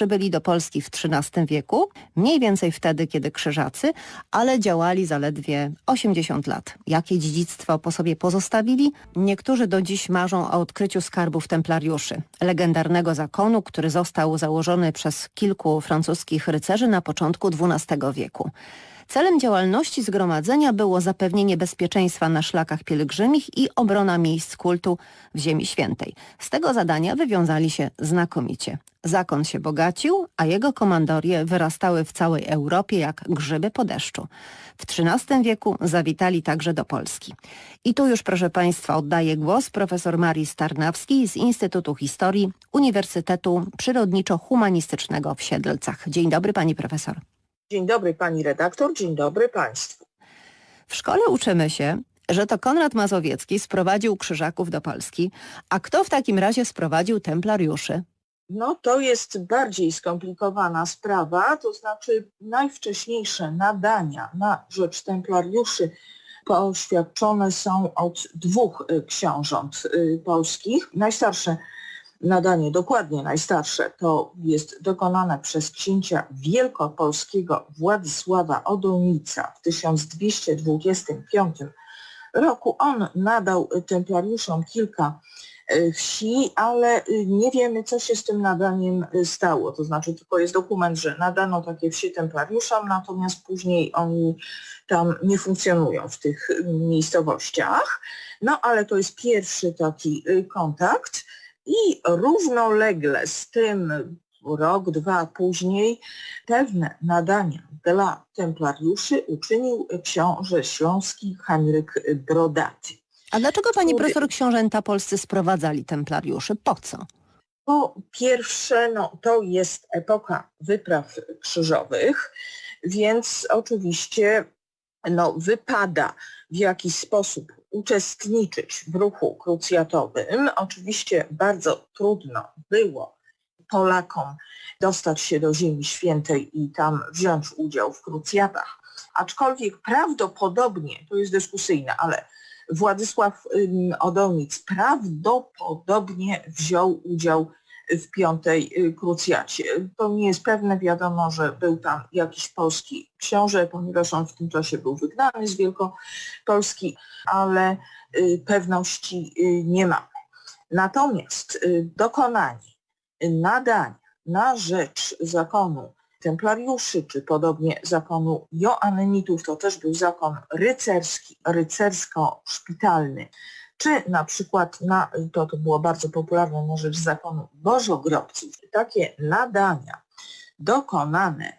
przybyli do Polski w XIII wieku, mniej więcej wtedy, kiedy krzyżacy, ale działali zaledwie 80 lat. Jakie dziedzictwo po sobie pozostawili? Niektórzy do dziś marzą o odkryciu skarbów templariuszy, legendarnego zakonu, który został założony przez kilku francuskich rycerzy na początku XII wieku. Celem działalności zgromadzenia było zapewnienie bezpieczeństwa na szlakach pielgrzymich i obrona miejsc kultu w Ziemi Świętej. Z tego zadania wywiązali się znakomicie. Zakon się bogacił, a jego komandorie wyrastały w całej Europie jak grzyby po deszczu. W XIII wieku zawitali także do Polski. I tu już, proszę Państwa, oddaję głos profesor Marii Starnawskiej z Instytutu Historii Uniwersytetu Przyrodniczo-Humanistycznego w Siedlcach. Dzień dobry Pani Profesor. Dzień dobry pani redaktor, dzień dobry państwu. W szkole uczymy się, że to Konrad Mazowiecki sprowadził krzyżaków do Polski, a kto w takim razie sprowadził templariuszy? No to jest bardziej skomplikowana sprawa, to znaczy najwcześniejsze nadania na rzecz templariuszy poświadczone są od dwóch y, książąt y, polskich. Najstarsze nadanie, dokładnie najstarsze, to jest dokonane przez księcia wielkopolskiego Władysława Odonica w 1225 roku. On nadał templariuszom kilka e, wsi, ale y, nie wiemy, co się z tym nadaniem y, stało. To znaczy tylko jest dokument, że nadano takie wsi templariuszom, natomiast później oni tam nie funkcjonują w tych y, miejscowościach. No ale to jest pierwszy taki kontakt i równolegle z tym rok, dwa później pewne nadania dla templariuszy uczynił książę śląski Henryk Brodaty. A dlaczego pani Który- profesor książęta polscy sprowadzali templariuszy? Po co? Po pierwsze, no, to jest epoka wypraw krzyżowych, więc oczywiście no, wypada w jakiś sposób uczestniczyć w ruchu krucjatowym. Oczywiście bardzo trudno było Polakom dostać się do Ziemi Świętej i tam wziąć udział w krucjatach. Aczkolwiek prawdopodobnie, to jest dyskusyjne, ale Władysław Odomic prawdopodobnie wziął udział w piątej y, krucjacie. To nie jest pewne, wiadomo, że był tam jakiś polski książę, ponieważ on w tym czasie był wygnany z Wielkopolski, ale y, pewności y, nie mamy. Natomiast dokonanie nadania na rzecz zakonu templariuszy, czy podobnie zakonu joannitów, to też był zakon rycerski, rycersko-szpitalny, czy na przykład na, to, to było bardzo popularne na rzecz zakonu bożogrobców, takie nadania dokonane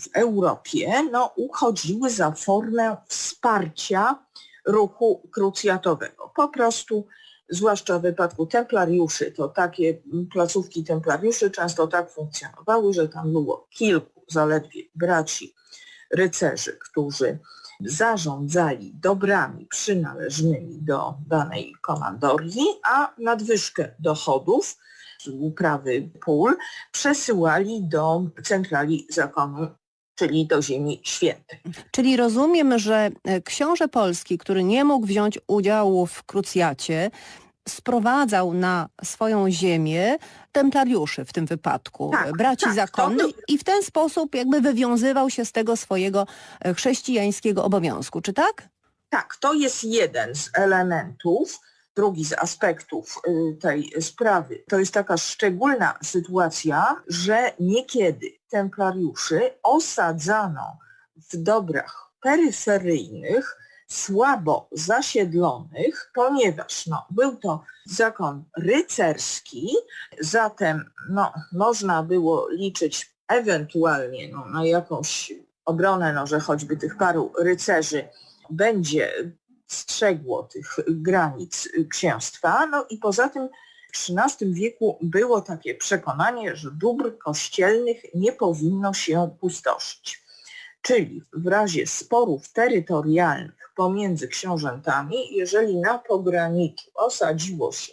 w Europie, no, uchodziły za formę wsparcia ruchu krucjatowego. Po prostu, zwłaszcza w wypadku templariuszy, to takie placówki templariuszy często tak funkcjonowały, że tam było kilku zaledwie braci rycerzy, którzy zarządzali dobrami przynależnymi do danej komandorii, a nadwyżkę dochodów z uprawy pól przesyłali do centrali zakonu, czyli do Ziemi Świętej. Czyli rozumiem, że e, książę polski, który nie mógł wziąć udziału w krucjacie, sprowadzał na swoją ziemię templariuszy w tym wypadku, Tak, braci tak, to zakonnych był- i w ten sposób jakby wywiązywał się z tego swojego e, chrześcijańskiego obowiązku, czy tak? Tak, to jest jeden z elementów. Drugi z aspektów y, tej sprawy to jest taka szczególna sytuacja, że niekiedy templariuszy osadzano w dobrach peryferyjnych, słabo zasiedlonych, ponieważ no, był to zakon rycerski, zatem no, można było liczyć ewentualnie no, na jakąś obronę, no, że choćby tych paru rycerzy będzie strzegło tych granic księstwa. No i poza tym w XIII wieku było takie przekonanie, że dóbr kościelnych nie powinno się pustoszyć. Czyli w razie sporów terytorialnych pomiędzy książętami, jeżeli na pograniczu osadziło się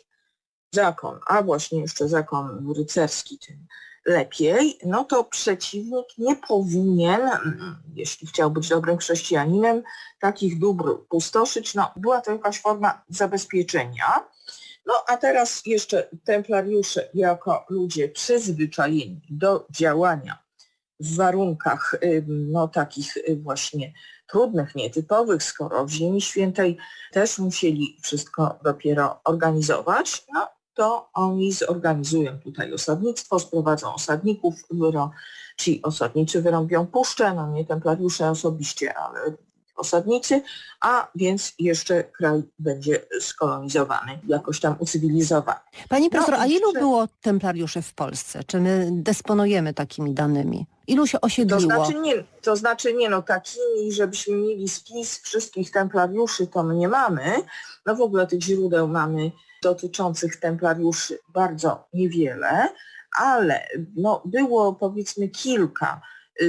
zakon, a właśnie jeszcze zakon rycerski, tym lepiej, no to przeciwnik nie powinien, jeśli chciał być dobrym chrześcijaninem, takich dóbr pustoszyć. No, była to jakaś forma zabezpieczenia. No a teraz jeszcze templariusze jako ludzie przyzwyczajeni do działania w warunkach no, takich y, właśnie trudnych, nietypowych, skoro w Ziemi Świętej też musieli wszystko dopiero organizować, no to oni zorganizują tutaj osadnictwo, sprowadzą osadników, wyro, ci osadnicy wyrąbią puszczę, no nie templariusze osobiście, ale osadnicy, a więc jeszcze kraj będzie skolonizowany, jakoś tam ucywilizowany. Pani profesor, a i ilu było templariuszy w Polsce? Czy my dysponujemy takimi danymi? Ilu się To osiedliło? znaczy nie, to znaczy nie no takimi, żebyśmy mieli spis wszystkich templariuszy, to my nie mamy. No w ogóle tych źródeł mamy dotyczących templariuszy bardzo niewiele, ale no było powiedzmy kilka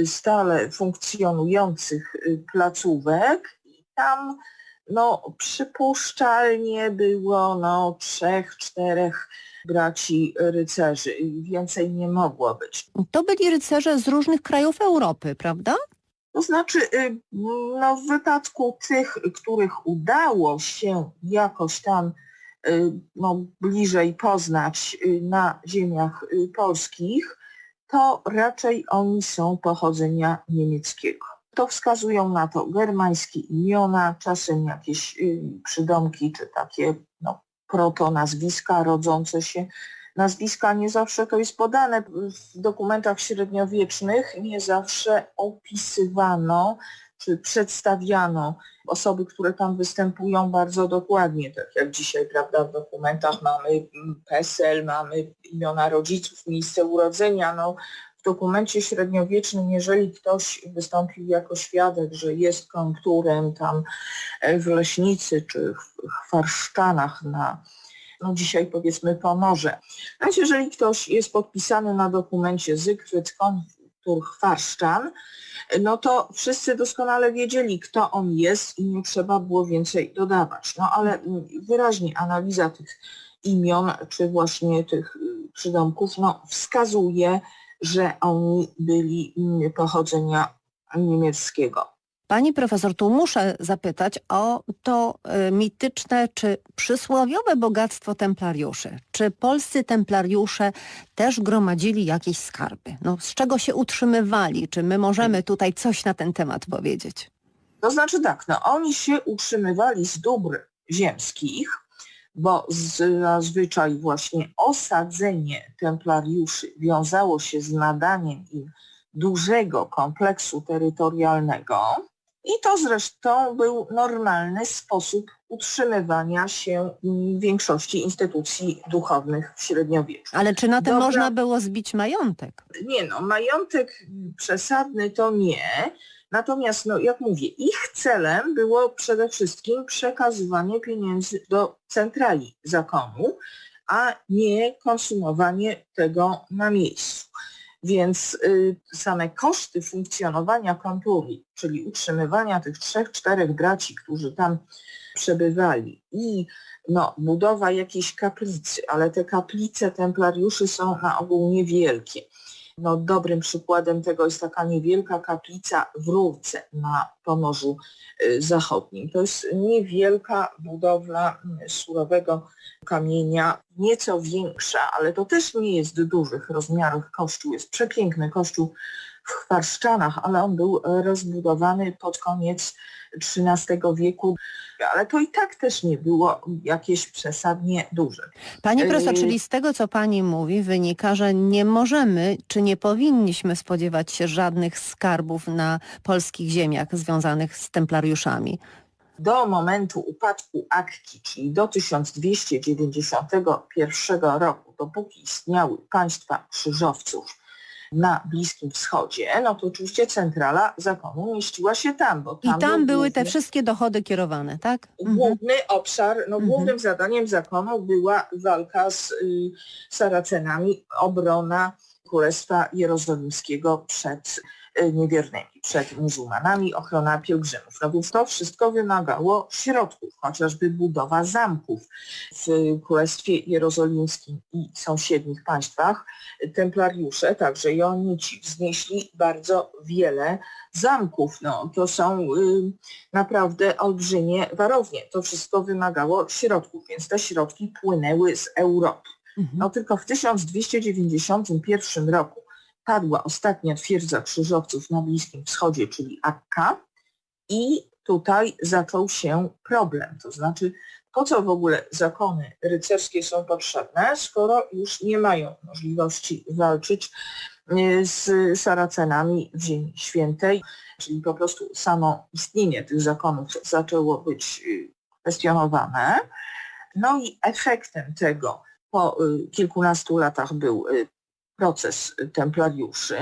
stale funkcjonujących y, placówek i tam no przypuszczalnie było no trzech, czterech braci rycerzy. Więcej nie mogło być. To byli rycerze z różnych krajów Europy, prawda? To znaczy, y, no w wypadku tych, których udało się jakoś tam y, no, bliżej poznać y, na ziemiach y, polskich, to raczej oni są pochodzenia niemieckiego. To wskazują na to germańskie imiona, czasem jakieś y, przydomki czy takie no, proto-nazwiska rodzące się. Nazwiska nie zawsze to jest podane w dokumentach średniowiecznych, nie zawsze opisywano przedstawiano osoby, które tam występują bardzo dokładnie, tak jak dzisiaj, prawda, w dokumentach mamy PESEL, mamy imiona rodziców, miejsce urodzenia, no w dokumencie średniowiecznym, jeżeli ktoś wystąpił jako świadek, że jest koniunkturem tam e, w Leśnicy czy w Chwarszczanach na, no dzisiaj powiedzmy Pomorze, więc jeżeli ktoś jest podpisany na dokumencie Zygfryd Chwarszczan, no to wszyscy doskonale wiedzieli, kto on jest i nie trzeba było więcej dodawać. No ale wyraźnie analiza tych imion, czy właśnie tych y, przydomków, no wskazuje, że oni byli mm, pochodzenia niemieckiego. Pani profesor, tu muszę zapytać o to y, mityczne czy przysłowiowe bogactwo templariuszy. Czy polscy templariusze też gromadzili jakieś skarby? No, z czego się utrzymywali? Czy my możemy tutaj coś na ten temat powiedzieć? To znaczy tak, no oni się utrzymywali z dóbr ziemskich, bo zazwyczaj właśnie osadzenie templariuszy wiązało się z nadaniem im dużego kompleksu terytorialnego i to zresztą był normalny sposób utrzymywania się większości instytucji duchownych w średniowieczu. Ale czy na tym Dobra. można było zbić majątek? Nie no, majątek przesadny to nie. Natomiast, no, jak mówię, ich celem było przede wszystkim przekazywanie pieniędzy do centrali zakonu, a nie konsumowanie tego na miejscu. Więc y, same koszty funkcjonowania konturii, czyli utrzymywania tych trzech, czterech braci, którzy tam przebywali i no, budowa jakiejś kaplicy, ale te kaplice templariuszy są na ogół niewielkie. No, dobrym przykładem tego jest taka niewielka kaplica w Rurce na Pomorzu y, Zachodnim. To jest niewielka budowla y, surowego kamienia, nieco większa, ale to też nie jest dużych rozmiarów kościół. Jest przepiękny kościół w Chwarszczanach, ale on był e, rozbudowany pod koniec XIII wieku, ale to i tak też nie było jakieś przesadnie duże. Pani profesor, Yy. czyli z tego, co pani mówi, wynika, że nie możemy, czy nie powinniśmy spodziewać się żadnych skarbów na polskich ziemiach związanych z templariuszami. do momentu upadku Akki, czyli do 1291 roku, dopóki istniały państwa krzyżowców na Bliskim Wschodzie, no to oczywiście centrala zakonu mieściła się tam, bo I tam, tam był były te główny- wszystkie dochody kierowane, tak? Mhm. Główny obszar, no Mhm. głównym zadaniem zakonu była walka z y, Saracenami, obrona Królestwa Jerozolimskiego przed niewiernymi, przed muzułmanami, ochrona pielgrzymów. No więc to wszystko wymagało środków, chociażby budowa zamków w Królestwie Jerozolimskim i sąsiednich państwach. Templariusze, także Joannici, wznieśli bardzo wiele zamków. No, to są y, naprawdę olbrzymie warownie. To wszystko wymagało środków, więc te środki płynęły z Europy. Mhm. No tylko w 1291 roku padła ostatnia twierdza krzyżowców na Bliskim Wschodzie, czyli Akka i tutaj zaczął się problem. To znaczy, po co w ogóle zakony rycerskie są potrzebne, skoro już nie mają możliwości walczyć y, z Saracenami w Ziemi Świętej, czyli po prostu samo istnienie tych zakonów zaczęło być y, kwestionowane. No i efektem tego po y, kilkunastu latach był proces templariuszy,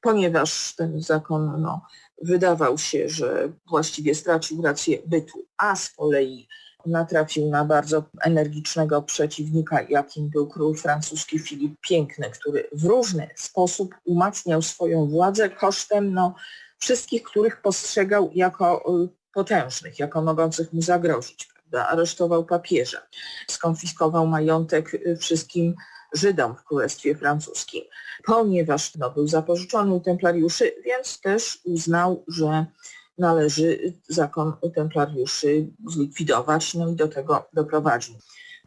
ponieważ ten zakon no, wydawał się, że właściwie stracił rację bytu, a z kolei natrafił na bardzo energicznego przeciwnika, jakim był król francuski Filip Piękny, który w różny sposób umacniał swoją władzę kosztem no, wszystkich, których postrzegał jako y, potężnych, jako mogących mu zagrozić. Prawda? Aresztował papieża, skonfiskował majątek y, wszystkim Żydom w Królestwie Francuskim. Ponieważ no, był zapożyczony u templariuszy, więc też uznał, że należy zakon templariuszy zlikwidować, no i do tego doprowadził.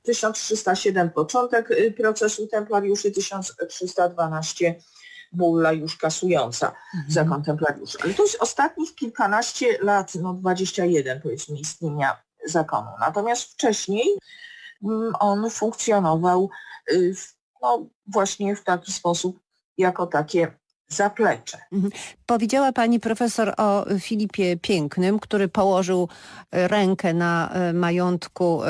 1307 początek y, procesu templariuszy, 1312 bulla już kasująca Mhm. zakon templariuszy. Ale to jest ostatnich kilkanaście lat, no 21 powiedzmy istnienia zakonu. Natomiast wcześniej mm, on funkcjonował no, właśnie w taki sposób, jako takie zaplecze. Powiedziała pani profesor o Filipie Pięknym, który położył e, rękę na e, majątku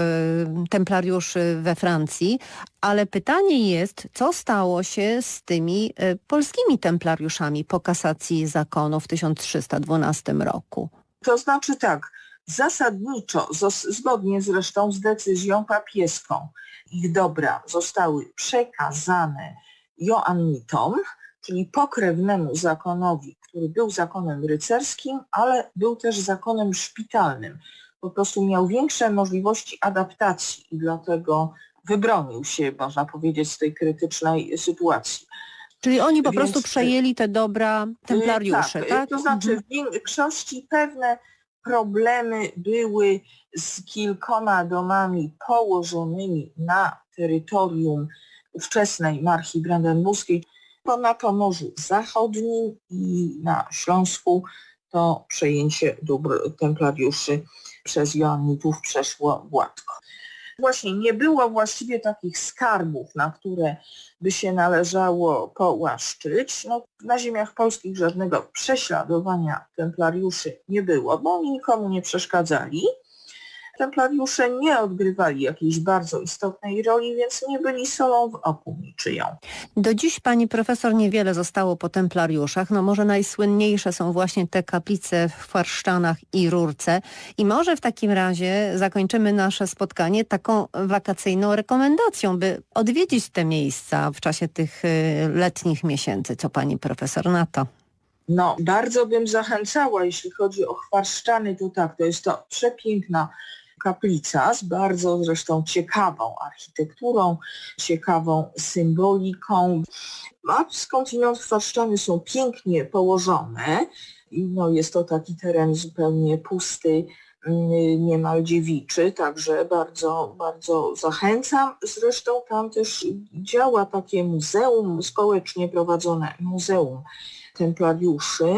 templariuszy we Francji, ale pytanie jest, co stało się z tymi polskimi templariuszami po kasacji zakonu w 1312 roku? To znaczy tak, zasadniczo, zgodnie zresztą z decyzją papieską, ich dobra zostały przekazane Joannitom, czyli pokrewnemu zakonowi, który był zakonem rycerskim, ale był też zakonem szpitalnym. Po prostu miał większe możliwości adaptacji i dlatego wybronił się, można powiedzieć, z tej krytycznej sytuacji. Czyli oni po Więc, prostu przejęli te dobra templariuszy, tak? tak? To znaczy Mhm. w większości pewne problemy były z kilkoma domami położonymi na terytorium ówczesnej marchi brandenburskiej, bo na Pomorzu Zachodnim i na Śląsku to przejęcie dóbr templariuszy przez Joannitów przeszło gładko. Właśnie nie było właściwie takich skarbów, na które by się należało połaszczyć. No, na ziemiach polskich żadnego prześladowania templariuszy nie było, bo oni nikomu nie przeszkadzali. Templariusze nie odgrywali jakiejś bardzo istotnej roli, więc nie byli solą w oku niczyją. Do dziś pani profesor niewiele zostało po templariuszach. No może najsłynniejsze są właśnie te kaplice w Farszczanach i Rurce. I może w takim razie zakończymy nasze spotkanie taką wakacyjną rekomendacją, by odwiedzić te miejsca w czasie tych y, letnich miesięcy. Co pani profesor na to? No, bardzo bym zachęcała, jeśli chodzi o Chwarszczany, to tak, to jest to przepiękna kaplica z bardzo zresztą ciekawą architekturą, ciekawą symboliką. A skądinąd Chwarszczany są pięknie położone. No, jest to taki teren zupełnie pusty, mm, niemal dziewiczy, także bardzo, bardzo zachęcam. Zresztą tam też działa takie muzeum, społecznie prowadzone muzeum templariuszy.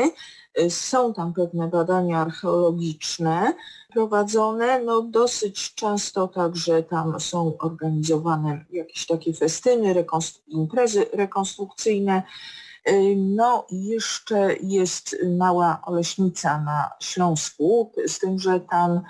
Są tam pewne badania archeologiczne prowadzone. No dosyć często także tam są organizowane jakieś takie festyny, rekonstru- imprezy rekonstrukcyjne. No jeszcze jest mała Oleśnica na Śląsku, z tym, że tam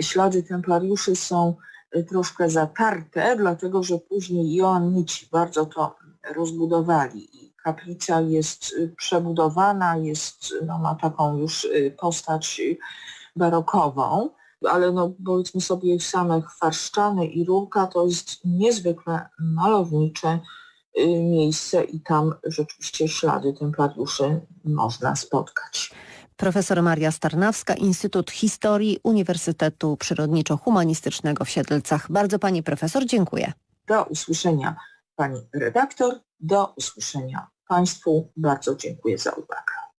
ślady templariuszy są y, troszkę zatarte, dlatego że później Joannici bardzo to rozbudowali i kaplica jest y, przebudowana, jest, no, ma taką już y, postać barokową, ale no powiedzmy sobie same Chwarszczany i Rurka to jest niezwykle malownicze y, miejsce i tam rzeczywiście ślady templariuszy można spotkać. Profesor Maria Starnawska, Instytut Historii Uniwersytetu Przyrodniczo-Humanistycznego w Siedlcach. Bardzo pani profesor dziękuję. Do usłyszenia pani redaktor, do usłyszenia Państwu. Bardzo dziękuję za uwagę.